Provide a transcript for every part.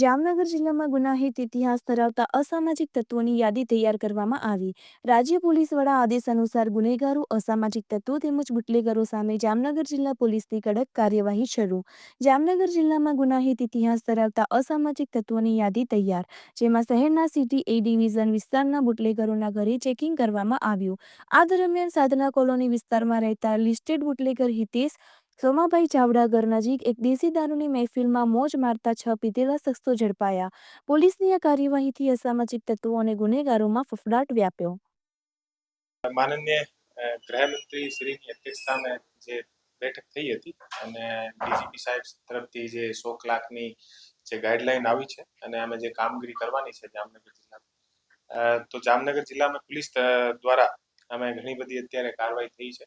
જામનગર જિલ્લામાં ગુનાહિત ઇતિહાસ ધરાવતા અસામાજિક તત્વોની યાદી તૈયાર કરવામાં આવી. રાજ્ય પોલીસ વડા આદેશ અનુસાર ગુનેગારો, અસામાજિક તત્વો તેમજ બુટલેગરો સામે જામનગર જિલ્લા પોલીસની કડક કાર્યવાહી શરૂ. જામનગર જિલ્લામાં ગુનાહિત ઇતિહાસ ધરાવતા અસામાજિક તત્વોની યાદી તૈયાર, જેમાં શહેરના સિટી એ ડિવિઝન વિસ્તારના બુટલેગરોના ઘરે ચેકિંગ કરવામાં આવ્યું. આ દરમિયાન સાધના કોલોની વિસ્તારમાં રહેતા લિસ્ટેડ બુટલેગર હિતેશ સોમાભાઈ ચાવડાગર નજીક એક દેશી દારૂની મહેફિલમાં મોજ મારતા છ પીધેલા શખ્સો ઝડપાયા. પોલીસની આ કાર્યવાહીથી અસામાજિક તત્વો અને ગુનેગારોમાં ફફડાટ વ્યાપ્યો. માનનીય ગૃહમંત્રી શ્રીની અધ્યક્ષતામાં જે બેઠક થઈ હતી અને ડીજીપી સાહેબ તરફથી જે સો કલાકની જે ગાઈડલાઈન આવી છે અને અમે જે કામગીરી કરવાની છે જામનગર જિલ્લામાં તો જામનગર જિલ્લામાં પોલીસ દ્વારા અમે ઘણી બધી અત્યારે કાર્યવાહી થઈ છે.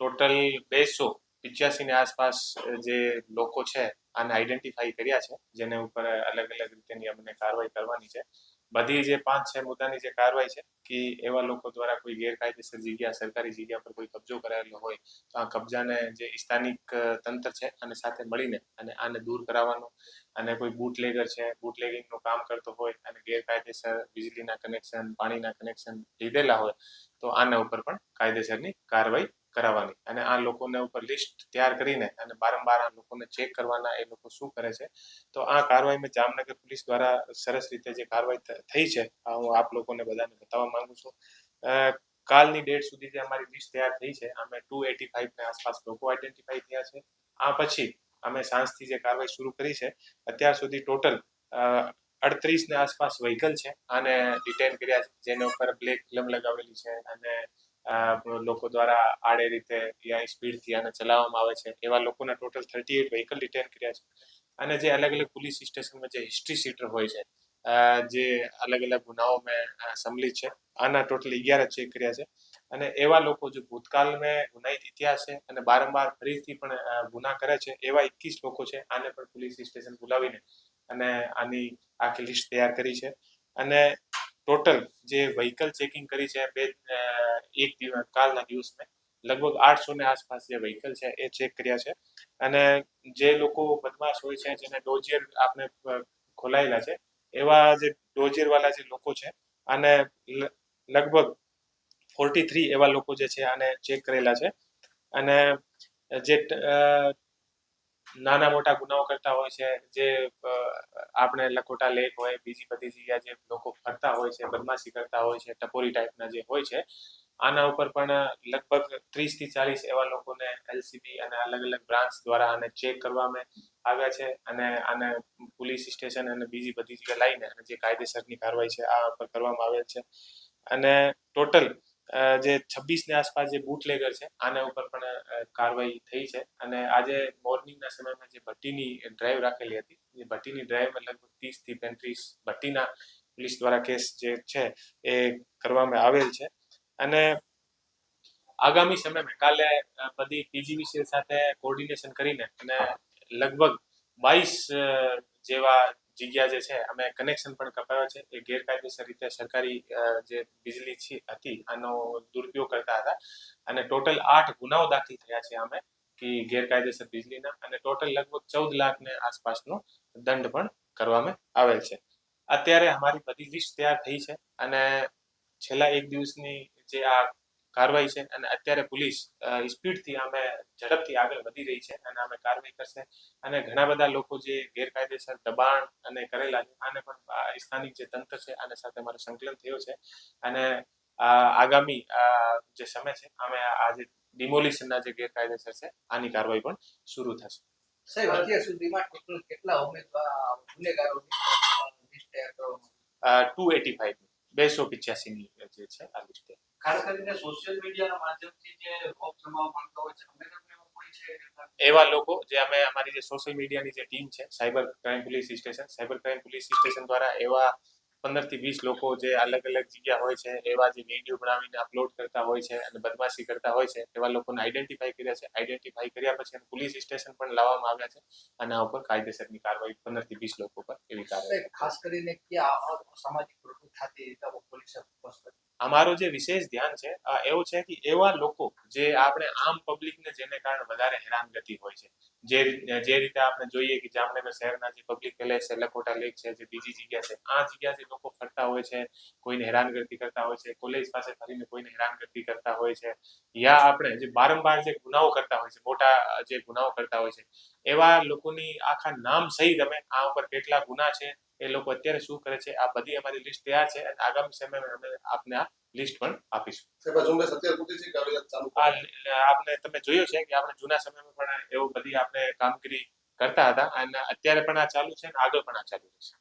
ટોટલ બેસો પિચ્યાસીની આસપાસ જે લોકો છે, આને આઈડેન્ટિફાઈ કર્યા છે, જેને ઉપર અલગ અલગ રીતેની અમને કાર્યવાહી કરવાની છે. બધી જે પાંચ, છ મુદ્દાની જે કાર્યવાહી છે, કે એવા લોકો દ્વારા કોઈ ગેરકાયદેસર જગ્યા, સરકારી જગ્યા પર કોઈ કબજો કરાયેલો હોય, તો આ કબજાને જે સ્થાનિક તંત્ર છે અને સાથે મળીને અને આને દૂર કરાવવાનું અને કોઈ બુટલેગર છે બુટલેગિંગનું કામ કરતો હોય અને ગેરકાયદેસર વીજળીના કનેક્શન પાણીના કનેક્શન લીધેલા હોય, તો આના ઉપર પણ કાયદેસરની કાર્યવાહી કરાવવાની. અને આ લોકોને ઉપર લિસ્ટ તૈયાર કરીને અને વારંવાર આ લોકોને ચેક કરવાના એ લોકો શું કરે છે, તો આ કાર્યવાહીમાં જામનગર પોલીસ દ્વારા સરસ રીતે જે કાર્યવાહી થઈ છે હું આપ લોકોને બધાને બતાવવા માંગુ છું. કાલની ડેટ સુધી જે અમારી લિસ્ટ તૈયાર થઈ છે, અમે ટુ એટી ફાઈવની આસપાસ લોકો આઈડેન્ટિફાઈ થયા છે. આ પછી અમે સાંજથી જે કાર્યવાહી શરૂ કરી છે, અત્યાર સુધી ટોટલ અડત્રીસ ને આસપાસ વ્હીકલ છે, આને ડિટેન કર્યા છે, જેના ઉપર બ્લેક ફિલ્મ લગાવેલી છે અને લોકો દ્વારા આડે રીતે યા સ્પીડથી આને ચલાવવામાં આવે છે. એવા લોકોના total thirty eight vehicle detain કર્યા છે. અને જે અલગ અલગ પોલીસ સ્ટેશનમાં જે હિસ્ટ્રી સીટર હોય છે જે અલગ અલગ ગુનાઓમાં સંમલિત છે, આના ટોટલ અગિયાર ચેક કર્યા છે. અને એવા લોકો જે ભૂતકાળમાં ગુનાહિત ઇતિહાસ છે અને વારંવાર ફરીથી પણ ગુના કરે છે, એવા એકવીસ લોકો છે, આને પણ પોલીસ સ્ટેશન બોલાવીને અને આની આખી લિસ્ટ તૈયાર કરી છે. અને ટોટલ જે વ્હીકલ ચેકિંગ કરી છે બે એક કાલના દિવસમાં લગભગ આઠસો ને આસપાસ જે વ્હીકલ છે એ ચેક કર્યા છે. અને જે લોકો બદમાશ હોય છે, જેને ડોજિયર આપણે ખોલાયેલા છે, એવા જે ડોજિયર વાળા જે લોકો છે, અને લગભગ ફોર્ટી થ્રી એવા લોકો જે છે, આને ચેક કરેલા છે. અને જે નાના મોટા ગુનાઓ કરતા હોય છે, જે આપણે લખોટા લેક હોય, બીજી બધી જગ્યા જે લોકો ફરતા હોય છે, બદમાશી કરતા હોય છે, ટપોરી ટાઈપના જે હોય છે, આના ઉપર પણ લગભગ ત્રીસથી ચાલીસ એવા લોકોને એલસીબી અને અલગ અલગ બ્રાન્ચ દ્વારા આને ચેક કરવામાં આવ્યા છે અને આને પોલીસ સ્ટેશન અને બીજી બધી જગ્યાએ અને જે કાયદેસરની કાર્યવાહી છે, આ ઉપર કરવામાં આવેલ છે. અને ટોટલ જે છવ્વીસની આસપાસ જે બુટલેગર છે, આના ઉપર પણ કાર્યવાહી થઈ છે. અને આજે મોર્નિંગના સમયમાં જે ભટ્ટીની ડ્રાઈવ રાખેલી હતી, જે ભટ્ટીની ડ્રાઈવમાં લગભગ ત્રીસથી પેંત્રીસ ભટ્ટીના પોલીસ દ્વારા કેસ જે છે, એ કરવામાં આવેલ છે. અને આગામી સમયમાં કાલે બધી પીજીવીસીએલ સાથે કોર્ડિનેશન કરીને અને લગભગ બાવીસ જેવા જગ્યા જે છે, અમે કનેક્શન પણ કપાયો છે. એ ગેરકાયદેસર રીતે સરકારી જે વીજળી હતી, આનો દુરુપયોગ કરતા હતા. અને ટોટલ આઠ ગુનાઓ દાખલ થયા છે અમે કે ગેરકાયદેસર વીજળીના અને ટોટલ લગભગ ચૌદ લાખને આસપાસનો દંડ પણ કરવામાં આવેલ છે. અત્યારે અમારી બધી લિસ્ટ તૈયાર થઈ છે. અને છેલ્લા એક દિવસની જે આ કાર્યવાહી છે અને અત્યારે પોલીસ સ્પીડથી અમે ઝડપથી આગળ વધી રહી છે અને અમે કાર્યવાહી કરશે. અને ઘણા બધા લોકો જે ગેરકાયદેસર દબાણ અને કરેલા છે આને પણ સ્થાનિક જે તંત્ર છે આને સાથે અમારો સંકલન થયો છે. અને આગામી જે સમય છે અમે આ જે ડિમોલિશનના જે ગેરકાયદેસર છે આની કાર્યવાહી પણ શરૂ થશે. સાહેબ અત્યાર સુધીમાં ટોટલ કેટલા ઉમેદવાર ગુનેગારોની લિસ્ટ તૈયાર કરવામાં ટુ એટી ફાઈવ બેસો પિચ્યાસીની જે છે આ લિસ્ટ. ખાસ કરીને સોશિયલ મીડિયાના માધ્યમથી જે રોપ જમાવવા માંગતા હોય છે અમે કોઈ છે એવા લોકો જે અમે અમારી જે સોશિયલ મીડિયાની જે ટીમ છે cyber crime police station cyber crime police station દ્વારા એવા પંદરથી વીસ લોકો જે અલગ અલગ જગ્યા હોય છે એવા જે વીડિયો બનાવીને અપલોડ કરતા હોય છે અને બદમાશી કરતા હોય છે એવા લોકોને આઈડેન્ટિફાઈ કર્યા છે. આઈડેન્ટિફાઈ કર્યા પછી પોલીસ સ્ટેશન પણ લાવવામાં આવ્યા છે અને આ ઉપર કાયદેસરની કાર્યવાહી પંદરથી વીસ લોકો પર એવી કાર્યવાહી ખાસ કરીને ક્યાં સામાજિક પ્રવૃત્તિ થતી પોલીસે ફોકસ આ મારો જે વિશેષ ધ્યાન છે એવું છે કે એવા લોકો જે આપણે આમ પબ્લિકને જેને કારણે વધારે હેરાનગતિ હોય છે. જે જે રીતે આપણે જોઈએ કે જામનગર શહેરના જે પબ્લિક પેલેસ છે, લખોટા લેક છે, જે બીજી જગ્યા છે, આ જગ્યા જે લોકો ફરતા હોય છે, કોઈને હેરાનગતિ કરતા હોય છે કોલેજ પાસે ફરીને કોઈને હેરાનગતિ કરતા હોય છે, યા આપણે જે બારંબાર જે ગુનાઓ કરતા હોય છે, મોટા જે ગુનાઓ કરતા હોય છે, એવા લોકોની આખા નામ સહિત અમે આ ઉપર કેટલા ગુના છે એ લોકો અત્યારે શું કરે છે? આ બધી અમારી લિસ્ટ તૈયાર છે અને આગામી સમયમાં અમે આપને આ લિસ્ટ પણ આપીશું. આપને તમે જોયું છે કે આપણે જૂના સમયમાં પણ એવું બધી આપણે કામગીરી કરતા હતા અને અત્યારે પણ આ ચાલુ છે અને આગળ પણ આ ચાલુ રહેશે.